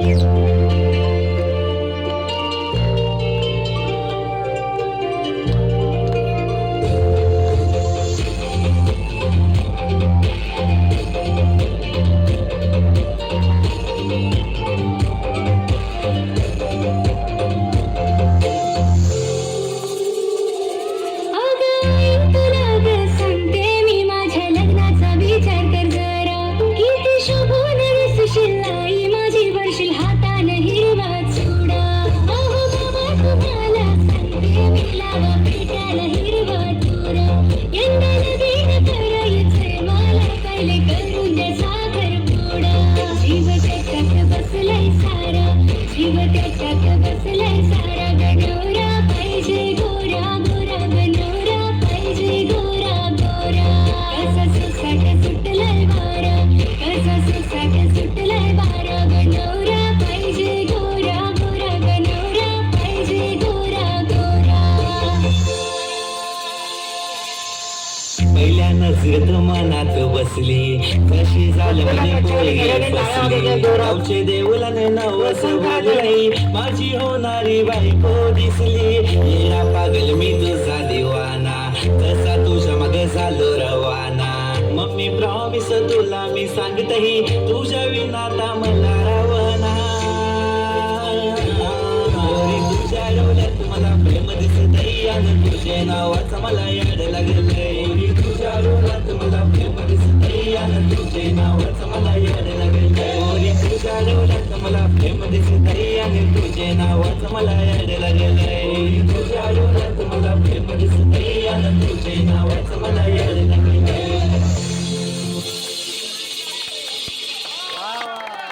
Música नजर मनात बसली. कशी झालं म्हणे पोरगी बसली. गावचे देवलाने नवस भरली माझी होणारी बायको दिसली. येरा पागल मी तुझा दिवाना. तसा तुझ्या मागे झालो रवाना. मम्मी प्रॉमिस तुला मी सांगतही तुझ्या विनाता मला रावना तुझ्या डोळ्यात मला प्रेम दिसतही. आणि तुझे नावाचा मला याड लागलंय. मला प्रेमाने सुखी आला तुझे नावाचं मला याद लागेल कोणी तुझ्या मला प्रेमाने सुखी आणि तुझे नावाचं मला याद लागेल तुझ्या डोळ्यात मला प्रेमाने सुखी आला तुझे नावाचं मला याद लागेल